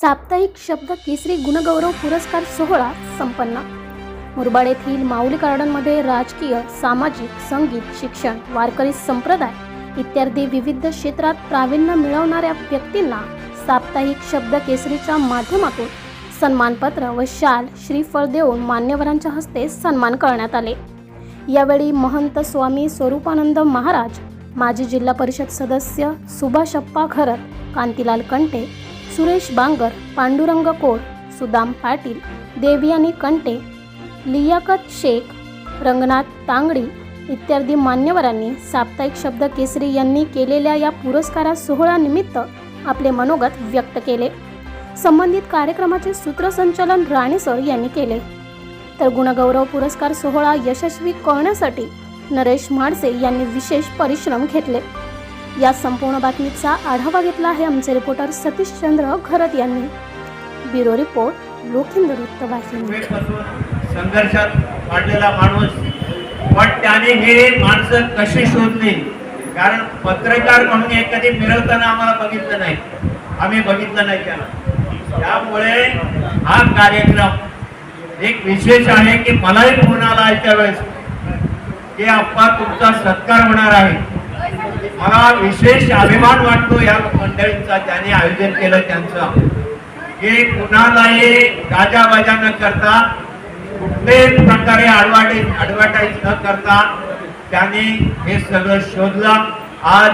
साप्ताहिक शब्द केसरी गुणगौरव पुरस्कार सोहळा संपन्न. मुरबाड येथील माऊली गार्डनमध्ये राजकीय सामाजिक संगीत शिक्षण वारकरी संप्रदाय इत्यादी विविध क्षेत्रात प्रावीण्य मिळवणाऱ्या व्यक्तींना साप्ताहिक शब्द केसरीच्या माध्यमातून सन्मानपत्र व शाल श्रीफळ देऊन मान्यवरांच्या हस्ते सन्मान करण्यात आले. यावेळी महंत स्वामी स्वरूपानंद महाराज माजी जिल्हा परिषद सदस्य सुभाषप्पा खरत कांतीलाल कंटे सुरेश बांगर पांडुरंग कोर सुदाम पाटील देवयानी कंटे लियाकत शेख रंगनाथ तांगडी इत्यादी मान्यवरांनी साप्ताहिक शब्द केसरी यांनी केलेल्या या पुरस्कारा सोहळ्यानिमित्त आपले मनोगत व्यक्त केले. संबंधित कार्यक्रमाचे सूत्रसंचालन राणे सर यांनी केले. तर गुणगौरव पुरस्कार सोहळा यशस्वी करण्यासाठी नरेश म्हाडसे यांनी विशेष परिश्रम घेतले. या संपूर्ण बातमीचा आढावा घेतला आहे आमचे रिपोर्टर सतीश चंद्र घरत यांनी. ब्युरो रिपोर्ट लोखिंद वृत्तवाहिनी. संघर्षात वाढलेला माणूस पण त्याने हे माणसं कशी शोधली? कारण पत्रकार म्हणून हे कधी मिळवताना आम्हाला बघितलं नाही. आम्ही बघितलं नाही त्याला. त्यामुळे हा कार्यक्रम एक विशेष आहे की मलाही फोन आला आहे त्यावेळेस की आप्पा तुमचा सत्कार होणार आहे. मला विशेष अभिमान वाटतो या मंडळींचा ज्यांनी आयोजन केलं त्यांचं. की कुणालाही गाजावाजा न करता कुठल्याही प्रकारे ॲडव्हार्टाईज ॲडव्हर्टाईज न करता त्यांनी हे सगळं शोधलं. आज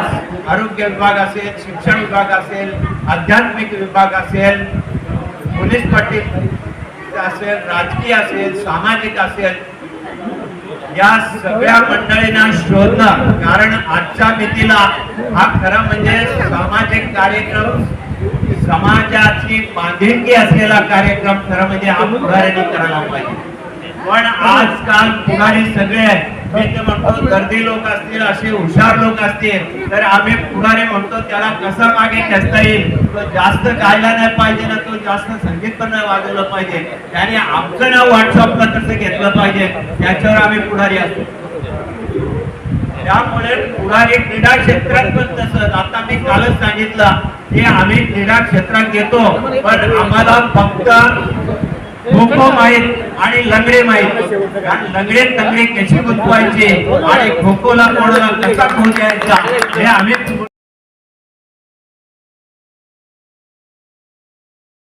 आरोग्य विभाग असेल शिक्षण विभाग असेल आध्यात्मिक विभाग असेल पोलीस पाटील असेल राजकीय असेल सामाजिक असेल या सगळ्या मंडळींना शोधणं. कारण आजच्या मितीला हा खरं म्हणजे सामाजिक कार्यक्रम समाजाची बांधिलकी असलेला कार्यक्रम खरं म्हणजे हा पुढाऱ्यांनी करायला पाहिजे. पण आजकाल पुढारी सगळे आहेत. मी ते म्हणतो गर्दी लोक असतील असे हुशार लोक असतील तर आम्ही पुढारी म्हणतो त्याला कसं मागे खेचता येईल? तो जास्त गायला नाही पाहिजे ना तो जास्त संगीत पण नाही वाजवलं पाहिजे. त्याने आमचं नाव व्हॉट्सअपला कसं घेतलं पाहिजे. त्याच्यावर आम्ही पुढारी असतो. त्यामुळे पुढारी क्रीडा क्षेत्रात पण तसंच. आता मी कालच सांगितलं की आम्ही क्रीडा क्षेत्रात घेतो पण आम्हाला फक्त खोखो माहीत आणि लंगडे माहीत. कारण लंगडे तंगडे कशी गुंतवायचे? आणि खोखोला कोणाला कसा द्यायचा हे आम्ही